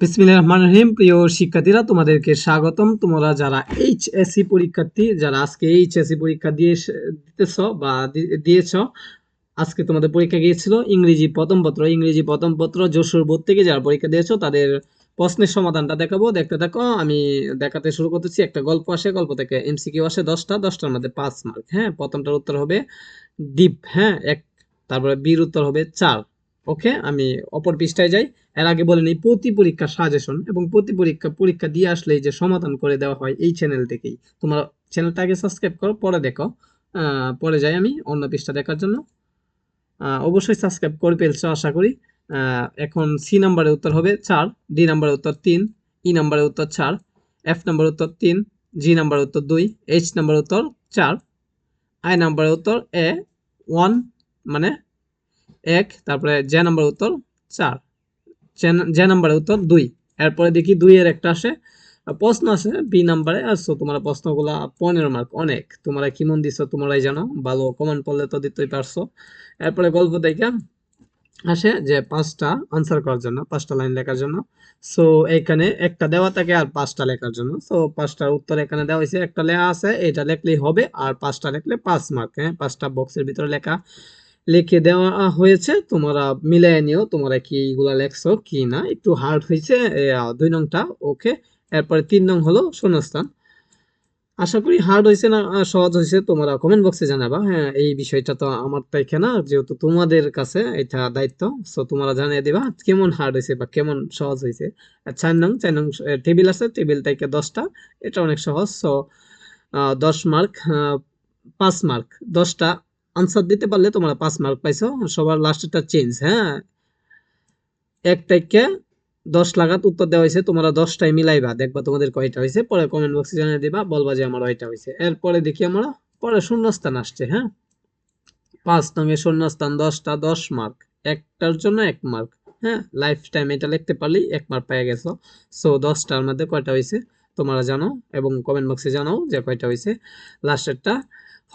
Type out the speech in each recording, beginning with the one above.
বিসমিল্লাহির রহমানির রহিম। প্রিয় শিক্ষার্থীরা, তোমাদেরকে স্বাগতম। তোমরা যারা এইচ এইচএসসি পরীক্ষার্থী, যারা আজকে এইচ এইচএসসি পরীক্ষা দিয়ে দিতেছ বা দিয়েছ, আজকে তোমাদের পরীক্ষা গিয়েছিল ইংরেজি প্রথম পত্র। ইংরেজি প্রথম পত্র যশোর বোর্ড থেকে যারা পরীক্ষা দিয়েছ, তাদের প্রশ্নের সমাধানটা দেখাবো। দেখতে দেখো আমি দেখাতে শুরু করতেছি। একটা গল্প আসে, গল্প থেকে এমসিকিউ আসে দশটা, দশটার মধ্যে পাঁচ মার্ক হ্যাঁ প্রথমটার উত্তর হবে ডিপ। হ্যাঁ এক, তারপরে বীর উত্তর হবে চার। ওকে, আমি অপর পৃষ্ঠায় যাই। এর আগে বলে নিই, প্রতি পরীক্ষা সাজেশন এবং প্রতি পরীক্ষা পরীক্ষা দিয়ে আসলে যে সমাধান করে দেওয়া হয় এই চ্যানেল থেকেই। তোমরা চ্যানেলটা আগে সাবস্ক্রাইব করো, পরে দেখো। পরে যাই আমি অন্য পৃষ্ঠা দেখার জন্য। অবশ্যই সাবস্ক্রাইব করে ফেলছো, আশা করি। এখন সি নাম্বারের উত্তর হবে চার ডি নাম্বারের উত্তর তিন ই নাম্বারের উত্তর চার এফ নাম্বারের উত্তর তিন জি নাম্বারের উত্তর দুই এইচ নাম্বারের উত্তর চার আই নাম্বারের উত্তর এ ওয়ান মানে এক, তারপরে যে নাম্বারের উত্তর? চার। যে নাম্বারের উত্তর? দুই। এরপরে দেখি দুইয়ের একটা আসে প্রশ্ন আছে বি নাম্বারে। আসছো তোমার প্রশ্নগুলা পনেরো মার্ক অনেক। তোমরা কি মন দিছো? তোমরাই জানো। ভালো কমেন্ট পড়লে তো দিতেই পারছ। এরপরে গল্প থেকে আসে যে পাঁচটা আনসার করার জন্য, পাঁচটা লাইন লেখার জন্য। সো এখানে একটা দেওয়া থাকে আর পাঁচটা লেখার জন্য। সো পাঁচটার উত্তর এখানে দেওয়া হয়েছে। একটা লেখা আছে, এটা লেখলেই হবে। আর পাঁচটা লেখলে পাঁচ মার্ক হ্যাঁ? পাঁচটা বক্সের ভিতরে লেখা। লিখে দেওয়া হয়েছে, তোমরা মিলাই নিও, তোমরা কি এগুলা লেখছো কি না, একটু হার্ড হয়েছে দুই নংটা ওকে এরপরে তিন নং হলো শূন্যস্থান। আশা করি হার্ড হয়েছে না সহজ হয়েছে, তোমরা কমেন্ট বক্সে জানাবা হ্যাঁ এই বিষয়টা তো আমার তাইকে না, যেহেতু তোমাদের কাছে এটা দায়িত্ব সো তোমরা জানিয়ে দিবা কেমন হার্ড হয়েছে বা কেমন সহজ হয়েছে। আর চার নং চার নং টেবিল আছে টেবিল থেকে দশটা, এটা অনেক সহজ সো দশ মার্ক পাঁচ মার্ক দশটা আনসার দিতে পারলে তোমরা পাঁচ মার্ক পাইছো। সবার লাস্টেরটা চেঞ্জ হ্যাঁ? এক থেকে দশ লাগাত উত্তর দেওয়া হয়েছে, তোমরা দশটায় মিলাইবা, দেখবা তোমাদের কয়টা হয়েছে। পরে কমেন্ট বক্সে জানিয়ে দিবা, বলবা যে আমার ওইটা হয়েছে। এরপরে দেখি আমরা, পরে শূন্যস্থান আসছে হ্যাঁ? পাঁচ নঙ্গে শূন্যস্থান, দশটা দশ মার্ক একটার জন্য এক মার্ক হ্যাঁ? লাইফ টাইম এটা লিখতে পারলেই এক মার্ক পেয়ে গেছো। সো দশটার মধ্যে কয়টা হয়েছে? তোমরা জানো এবং কমেন্ট বক্সে জানাও যে কয়টা হয়েছে। লাস্টেরটা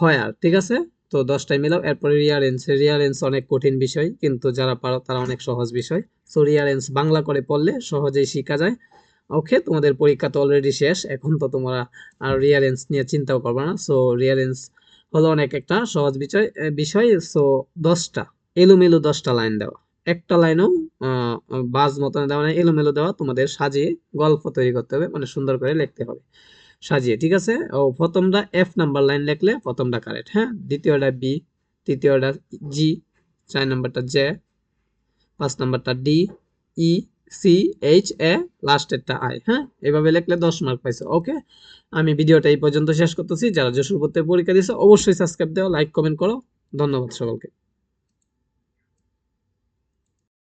হয় আর, ঠিক আছে? তো দশটায় মিলাও। এরপরে রিয়ারেন্স রিয়ারেন্স অনেক কঠিন বিষয়, কিন্তু যারা পারো তারা অনেক সহজ বিষয়। সো রিয়ারেন্স বাংলা করে পড়লে সহজেই শেখা যায়। ওকে তোমাদের পরীক্ষা তো অলরেডি শেষ, এখন তো তোমরা আর রিয়ারেন্স নিয়ে চিন্তাও করবে না। সো রিয়ারেন্স হলো অনেক একটা সহজ বিষয় বিষয়। সো দশটা, এলোমেলো দশটা লাইন দেওয়া একটা লাইনও বাজ মতন দেওয়া না এলোমেলো দেওয়া তোমাদের সাজিয়ে গল্প তৈরি করতে হবে মানে সুন্দর করে লিখতে হবে। সাজিয়ে, ঠিক আছে? ও প্রথমটা এফ নাম্বার লাইন লিখলে প্রথমটা কারেক্ট হ্যাঁ? দ্বিতীয়টা বি তৃতীয়টা জি চার নাম্বারটা জে পাঁচ নাম্বারটা D E C H A লাস্টেরটা I হ্যাঁ? এভাবে লিখলে দশ মার্ক পাইছো ওকে আমি ভিডিওটা এই পর্যন্ত শেষ করতেছি। যারা যশোর পরীক্ষা দিয়েছে, অবশ্যই সাবস্ক্রাইব দাও লাইক কমেন্ট করো। ধন্যবাদ সকলকে।